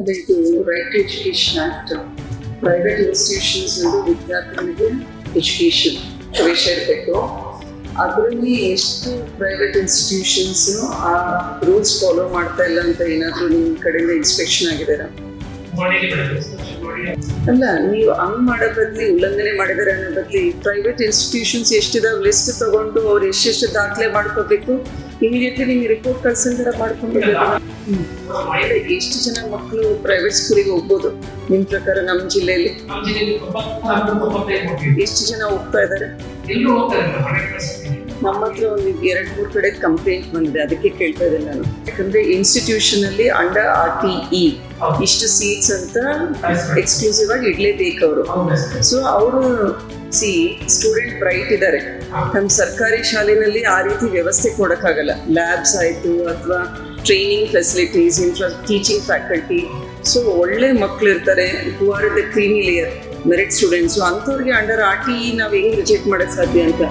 ಅದೇ ಇದು right to education act private institutions ವಿದ್ಯಾರ್ಥಿಗಳಿಗೆ ಎಜುಕೇಶನ್ ಪ್ರವೇಶ ಇರಬೇಕು. ಅದರಲ್ಲಿ ಎಷ್ಟು ಪ್ರೈವೇಟ್ ಇನ್ಸ್ಟಿಟ್ಯೂಷನ್ಸ್ ಆ ರೂಲ್ಸ್ ಫಾಲೋ ಮಾಡ್ತಾ ಇಲ್ಲ ಅಂತ ಏನಾದರೂ ನಿಮ್ಮ ಕಡೆಯಿಂದ ಇನ್ಸ್ಪೆಕ್ಷನ್ ಆಗಿದಾರ ಅಲ್ಲ ನೀವು ಹಂಗ್ ಮಾಡೋ ಬದ್ಲಿ ಉಲ್ಲಂಘನೆ ಮಾಡಿದಾರೆ ಅನ್ನೋ ಬದ್ಲಿ ಪ್ರೈವೇಟ್ ಇನ್ಸ್ಟಿಟ್ಯೂಷನ್ಸ್ ಎಷ್ಟಿದಾವ ಲಿಸ್ಟ್ ತಗೊಂಡು ಅವ್ರು ಎಷ್ಟೆಷ್ಟು ದಾಖಲೆ ಮಾಡ್ಕೋಬೇಕು? ಇಮಿಡಿಯೇಟ್ಲಿ ನಿಮ್ಗೆ ರಿಪೋರ್ಟ್ ಕಳ್ಸಂತರ ಮಾಡ್ಕೊಂಡು ಎಷ್ಟು ಜನ ಮಕ್ಕಳು ಪ್ರೈವೇಟ್ ಸ್ಕೂಲಿಗೆ ಹೋಗ್ಬೋದು ನಿಮ್ಮ ಪ್ರಕಾರ ನಮ್ಮ ಜಿಲ್ಲೆಯಲ್ಲಿ? ಎಷ್ಟು ಜನ ಹೋಗ್ತಾ ಇದ್ದಾರೆ ನಮ್ಮ ಹತ್ರ ಒಂದು ಎರಡು ಮೂರು ಕಡೆ ಕಂಪ್ಲೇಂಟ್ ಬಂದಿದೆ, ಅದಕ್ಕೆ ಕೇಳ್ತಾ ಇದ್ದೀನಿ ನಾನು. ಯಾಕಂದ್ರೆ ಇನ್ಸ್ಟಿಟ್ಯೂಷನ್ ಅಲ್ಲಿ ಅಂಡರ್ ಆರ್ ಟಿ ಇ ಇಷ್ಟು ಸೀಟ್ಸ್ ಅಂತ ಎಕ್ಸ್ಕ್ಲೂಸಿವ್ ಆಗಿ ಇಡ್ಲೇಬೇಕು ಅವರು. ಸೊ ಅವರು ಸಿ ಸ್ಟೂಡೆಂಟ್ ಬ್ರೈಟ್ ಇದ್ದಾರೆ ನಮ್ಮ ಸರ್ಕಾರಿ ಶಾಲೆನಲ್ಲಿ ಆ ರೀತಿ ವ್ಯವಸ್ಥೆ ಕೊಡೋಕ್ಕಾಗಲ್ಲ. ಲ್ಯಾಬ್ಸ್ ಆಯಿತು ಅಥವಾ training facilities infra teaching faculty so ಒಳ್ಳೆ ಮಕ್ಕಳು ಇರ್ತಾರೆ. Who are the creamy layer merit students ಅಂಥವ್ರಿಗೆ ಅಂಡರ್ ಆರ್ ಟಿ ನಾವು ಹೆಂಗೆ ರಿಜೆಕ್ಟ್ ಮಾಡೋಕ್ಕೆ ಸಾಧ್ಯ ಅಂತ?